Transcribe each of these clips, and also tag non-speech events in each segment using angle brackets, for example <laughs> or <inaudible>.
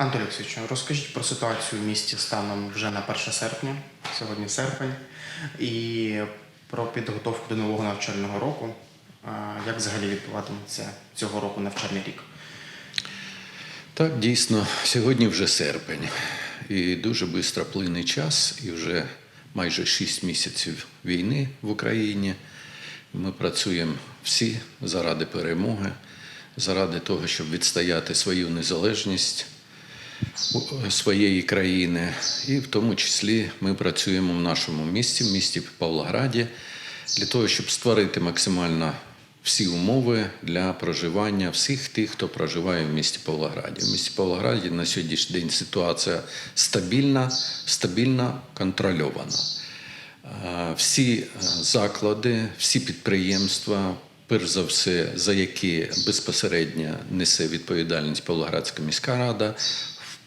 Антон Олексійович, розкажіть про ситуацію в місті станом вже на 1 серпня, сьогодні серпень, і про підготовку до нового навчального року. Як взагалі відбуватиметься цього року навчальний рік? Так, дійсно, сьогодні вже серпень, і дуже швидко плине час, і вже майже 6 місяців війни в Україні. Ми працюємо всі заради перемоги, заради того, щоб відстояти свою незалежність своєї країни. І в тому числі ми працюємо в нашому місті, в місті Павлограді, для того, щоб створити максимально всі умови для проживання всіх тих, хто проживає в місті Павлограді. В місті Павлограді на сьогоднішній день ситуація стабільна, стабільно контрольована. Е, Всі е, заклади, всі підприємства, перш за все, за які безпосередньо несе відповідальність Павлоградська міська рада,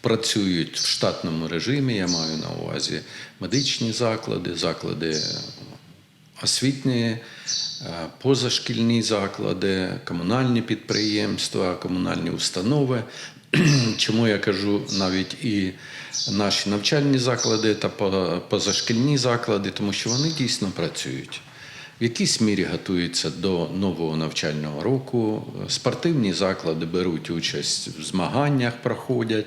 працюють в штатному режимі. Я маю на увазі медичні заклади, заклади освітні, е, позашкільні заклади, комунальні підприємства, комунальні установи. <clears throat> Чому я кажу навіть і наші навчальні заклади та по- позашкільні заклади, тому що вони дійсно працюють. В якійсь мірі готуються до нового навчального року. Спортивні заклади беруть участь в змаганнях, проходять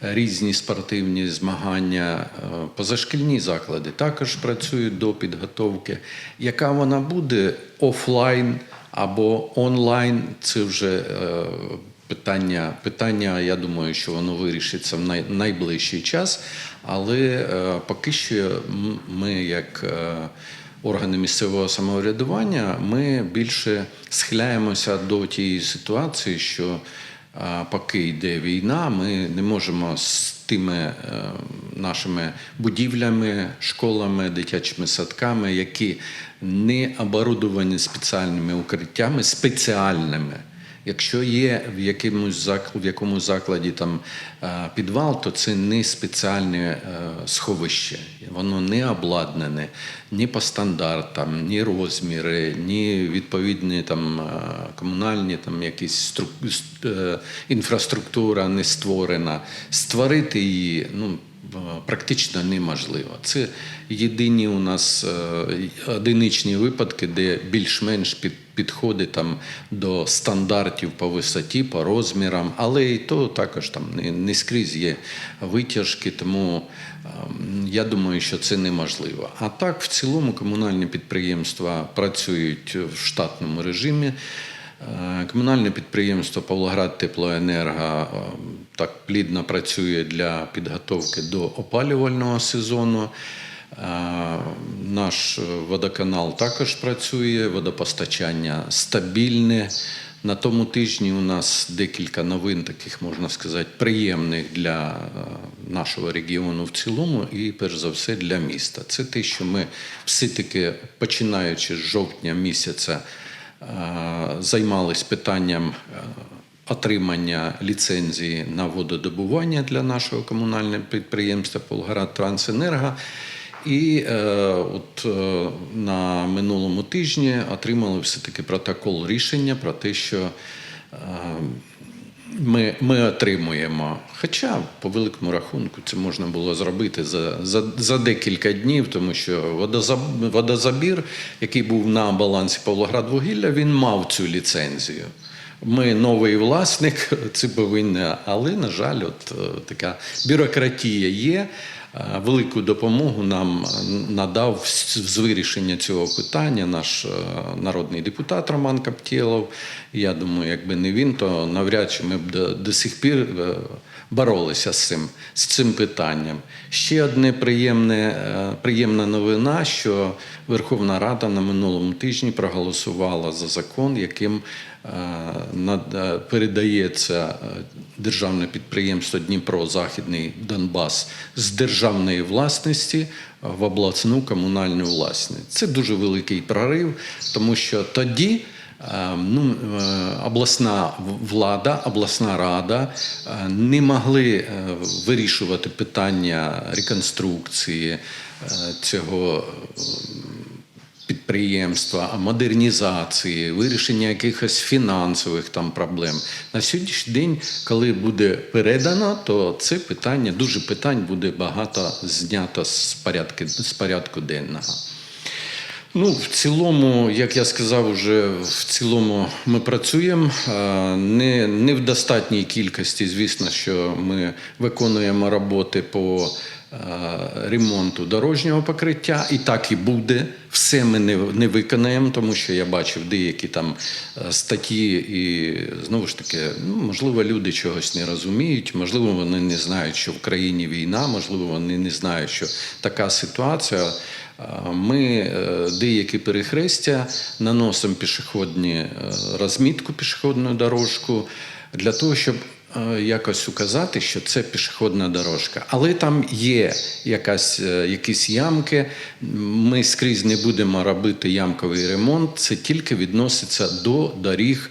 різні спортивні змагання. Е, Позашкільні заклади також працюють до підготовки. Яка вона буде офлайн або онлайн, це вже е, питання, питання, я думаю, що воно вирішиться в найближчий час. Але е, поки що ми, як органи місцевого самоврядування, ми більше схиляємося до тієї ситуації, що поки йде війна, ми не можемо з тими е, нашими будівлями, школами, дитячими садками, які не оборудовані спеціальними укриттями, спеціальними. Якщо є в якомусь закладі, в якомусь закладі там е, підвал, то це не спеціальне е, сховище. Воно не обладнане ні по стандартам, ні розміри, ні відповідні там е, комунальні там якісь стру- ст- е, інфраструктура не створена. Створити її ну практично неможливо. Це єдині у нас одиничні випадки, де більш-менш під підходи там до стандартів по висоті, по розмірам, але і то також там не, не скрізь є витяжки, тому ем, я думаю, що це неможливо. А так, в цілому, комунальні підприємства працюють в штатному режимі. Е, Комунальне підприємство Павлоград Теплоенерго е, так плідно працює для підготовки до опалювального сезону. Е, Наш водоканал також працює, водопостачання стабільне. На тому тижні у нас декілька новин, таких можна сказати, приємних для е, нашого регіону в цілому, і перш за все для міста. Це те, що ми все-таки починаючи з жовтня місяця е, займались питанням е, отримання ліцензії на вододобування для нашого комунального підприємства Полград Трансенерго. І е, от е, на минулому тижні отримали все-таки протокол рішення про те, що е, ми, ми отримуємо. Хоча, по великому рахунку, це можна було зробити за, за, за декілька днів, тому що водозаб, водозабір, який був на балансі Павлоградвугілля, він мав цю ліцензію. Ми новий власник, <laughs> це повинні, але, на жаль, от е, така бюрократія є. Е, Велику допомогу нам надав з вирішення цього питання наш е, народний депутат Роман Каптєлов. Я думаю, якби не він, то навряд чи ми б до, до сих пір е, боролися з цим, з цим питанням. Ще одне е, приємна новина, що Верховна Рада на минулому тижні проголосувала за закон, яким е, передається державне підприємство Дніпро Західний Донбас з державної власності в обласну комунальну власність. Це дуже великий прорив, тому що тоді. Е, Ну, е, обласна влада, обласна рада е, не могли е, вирішувати питання реконструкції цього підприємства, модернізації, вирішення якихось фінансових там проблем. На сьогоднішній день, коли буде передано, то це питання, дуже питань буде багато знято з порядку, з порядку денного. Ну, в цілому, як я сказав, уже в цілому ми працюємо. Не, не в достатній кількості, звісно, що ми виконуємо роботи по ремонту дорожнього покриття, і так і буде. Все ми не, не виконаємо, тому що я бачив деякі там е, статті, і знову ж таки, ну, можливо, люди чогось не розуміють, можливо, вони не знають, що в країні війна, можливо, вони не знають, що така ситуація. Ми е, деякі перехрестя наносимо пішохідні е, розмітку пішохідну дорожку для того, щоб е, якось указати, що це пішохідна дорожка. Але там є якась, якісь ямки. Ми скрізь не будемо робити ямковий ремонт. Це тільки відноситься до доріг,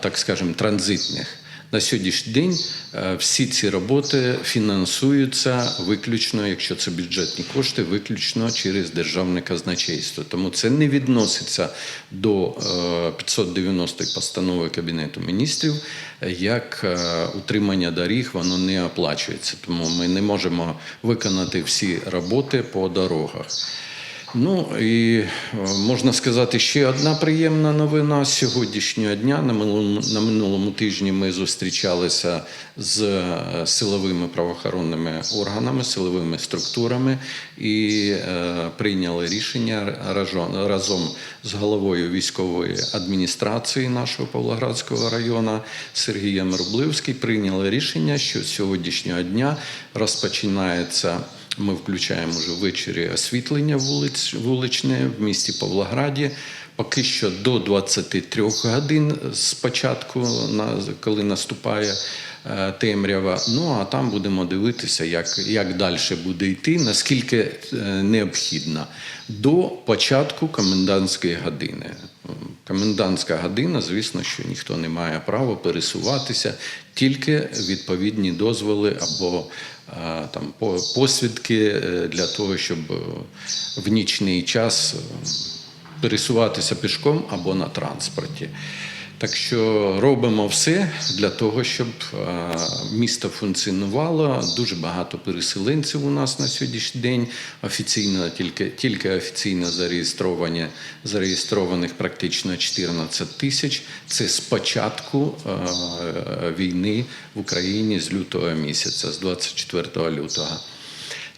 так скажемо, транзитних. На сьогоднішній день е, всі ці роботи фінансуються виключно, якщо це бюджетні кошти, виключно через державне казначейство. Тому це не відноситься до е, 590 постанови Кабінету міністрів, е, як е, утримання доріг, воно не оплачується. Тому ми не можемо виконати всі роботи по дорогах. Ну і е, можна сказати, ще одна приємна новина сьогоднішнього дня. На минулому, на минулому тижні ми зустрічалися з е, силовими правоохоронними органами, силовими структурами і е, прийняли рішення разом, з головою військової адміністрації нашого Павлоградського району Сергієм Рублевським. Прийняли рішення, що з сьогоднішнього дня розпочинається. Ми включаємо вже ввечері освітлення вулиць, вуличне в місті Павлограді. Поки що до 23 годин спочатку, коли наступає е, темрява. Ну а там будемо дивитися, як, як далі буде йти, наскільки е, необхідно. До початку комендантської години. Комендантська година, звісно, що ніхто не має права пересуватися, тільки відповідні дозволи або там посвідки е, для того, щоб е, в нічний час е, пересуватися пішком або на транспорті. Так що робимо все для того, щоб е, місто функціонувало. Дуже багато переселенців у нас на сьогоднішній день. Офіційно тільки, тільки офіційно зареєстровані, зареєстрованих практично 14 тисяч. Це з початку е, війни в Україні з лютого місяця, з 24 лютого.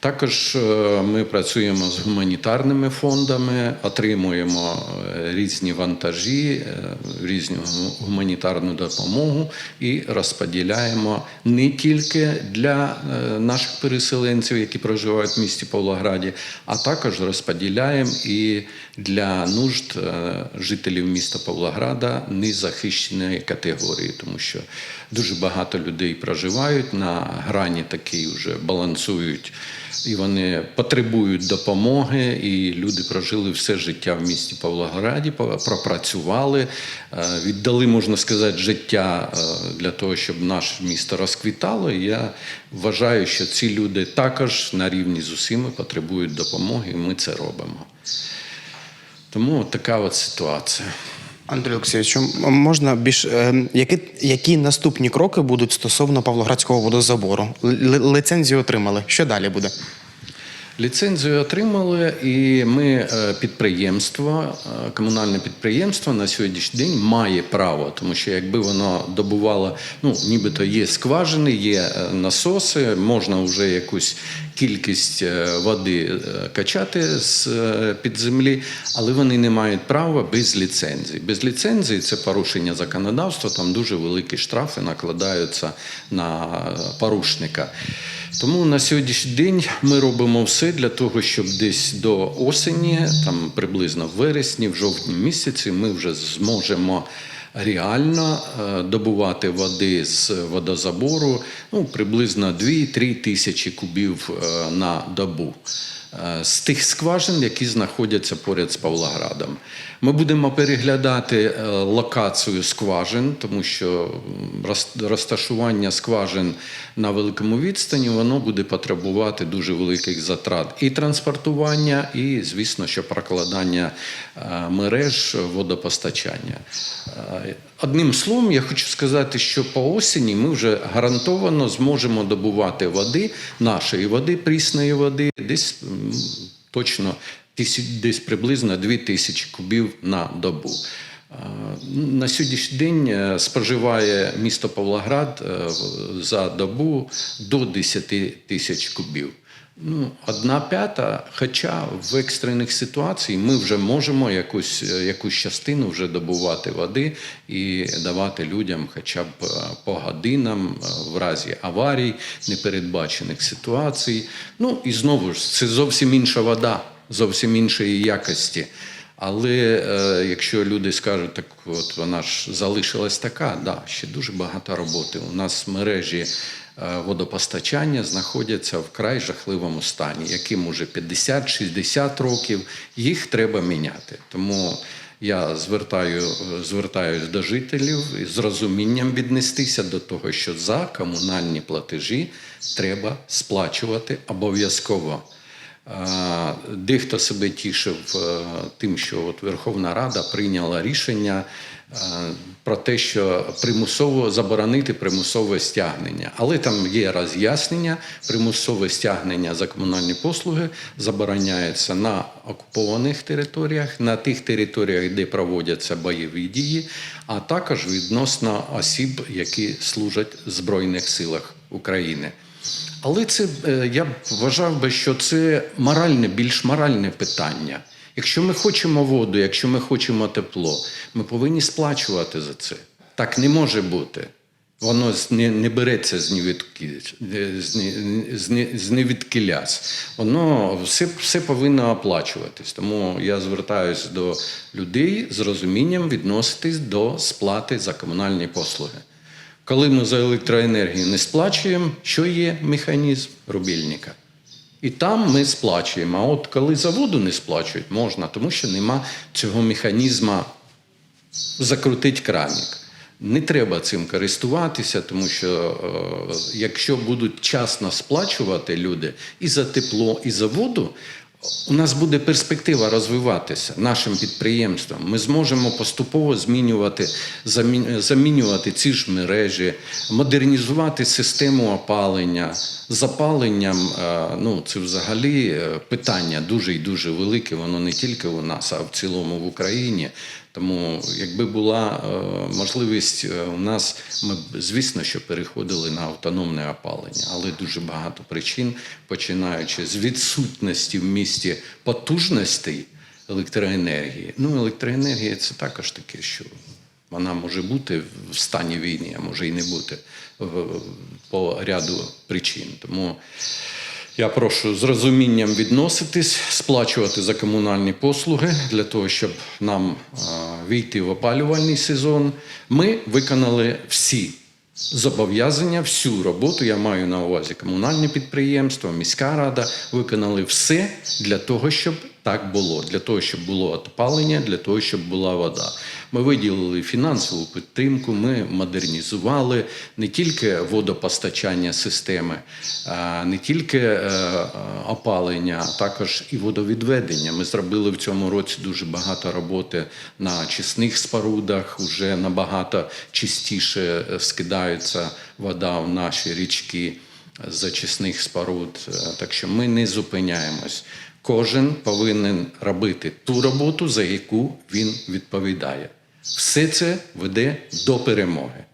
Також е, ми працюємо з гуманітарними фондами, отримуємо е, різні вантажі, е, різну гуманітарну допомогу і розподіляємо не тільки для наших переселенців, які проживають в місті Павлограді, а також розподіляємо і для нужд жителів міста Павлограда незахищеної категорії, тому що дуже багато людей проживають на грані такій вже балансують. І вони потребують допомоги, і люди прожили все життя в місті Павлограді, пропрацювали, е, віддали, можна сказати, життя е, для того, щоб наше місто розквітало. І я вважаю, що ці люди також на рівні з усіми потребують допомоги, і ми це робимо. Тому така от ситуація. Андрій Олексійович, можна більш е, які, які наступні кроки будуть стосовно Павлоградського водозабору? Л- лицензію отримали. Що далі буде? Ліцензію отримали, і ми е, підприємство, е, комунальне підприємство на сьогоднішній день має право, тому що якби воно добувало, ну нібито є скважини, є насоси, можна вже якусь кількість е, води е, качати з е, під землі, але вони не мають права без ліцензії. Без ліцензії це порушення законодавства. Там дуже великі штрафи накладаються на порушника. Тому на сьогоднішній день ми робимо все для того, щоб десь до осені, там приблизно в вересні, в жовтні місяці, ми вже зможемо реально е, добувати води з водозабору ну, приблизно 2-3 тисячі кубів е, на добу. Е, з тих скважин, які знаходяться поряд з Павлоградом. Ми будемо переглядати е, локацію скважин, тому що розташування скважин на великому відстані воно буде потребувати дуже великих затрат і транспортування, і, звісно, що прокладання е, мереж водопостачання. Одним словом, я хочу сказати, що по осені ми вже гарантовано зможемо добувати води, нашої води, прісної води, десь точно десь приблизно 2 тисячі кубів на добу. Е, На сьогоднішній день е, споживає місто Павлоград е, за добу до 10 тисяч кубів. Ну, одна п'ята, хоча в екстрених ситуаціях ми вже можемо якусь, е, якусь частину вже добувати води і давати людям хоча б е, по годинам е, в разі аварій, непередбачених ситуацій. Ну і знову ж це зовсім інша вода, зовсім іншої якості. Але е, якщо люди скажуть, так от вона ж залишилась така, да, ще дуже багато роботи. У нас мережі е, водопостачання знаходяться в край жахливому стані, яким уже 50-60 років, їх треба міняти. Тому я звертаю, звертаюсь до жителів з розумінням віднестися до того, що за комунальні платежі треба сплачувати обов'язково. Дехто себе тішив е, тим, що от Верховна Рада прийняла рішення е, про те, що примусово заборонити примусове стягнення. Але там є роз'яснення: примусове стягнення за комунальні послуги забороняється на окупованих територіях, на тих територіях, де проводяться бойові дії, а також відносно осіб, які служать в Збройних силах України. Але це е, я вважав би, що це моральне, більш моральне питання. Якщо ми хочемо воду, якщо ми хочемо тепло, ми повинні сплачувати за це. Так не може бути. Воно не, не береться з невідки, з, з, з невідкиляс. Воно все, все повинно оплачуватись. Тому я звертаюся до людей з розумінням відноситись до сплати за комунальні послуги. Коли ми за електроенергію не сплачуємо, що є механізм рубільника? І там ми сплачуємо. А от коли за воду не сплачують, можна, тому що нема цього механізму закрутити кранік. Не треба цим користуватися, тому що е, якщо будуть часно сплачувати люди і за тепло, і за воду, у нас буде перспектива розвиватися нашим підприємством. Ми зможемо поступово змінювати, замі- замінювати ці ж мережі, модернізувати систему опалення. Запаленням е, ну це взагалі е, питання дуже і дуже велике. Воно не тільки у нас, а в цілому в Україні. Тому, якби була е, можливість е, у нас, ми б звісно, що переходили на автономне опалення, але дуже багато причин, починаючи з відсутності в місті потужностей електроенергії. Ну, електроенергія це також таке, що вона може бути в стані війни, а може і не бути по ряду причин. Тому я прошу з розумінням відноситись, сплачувати за комунальні послуги для того, щоб нам е, війти в опалювальний сезон. Ми виконали всі зобов'язання, всю роботу. Я маю на увазі комунальне підприємство, міська рада виконали все для того, щоб так було, для того, щоб було опалення, для того, щоб була вода. Ми виділили фінансову підтримку, ми модернізували не тільки водопостачання системи, не тільки е, е, опалення, а також і водовідведення. Ми зробили в цьому році дуже багато роботи на чисних спорудах. Уже набагато чистіше е, скидається вода в наші річки з очисних споруд. Так що ми не зупиняємось. Кожен повинен робити ту роботу, за яку він відповідає. Все це веде до перемоги.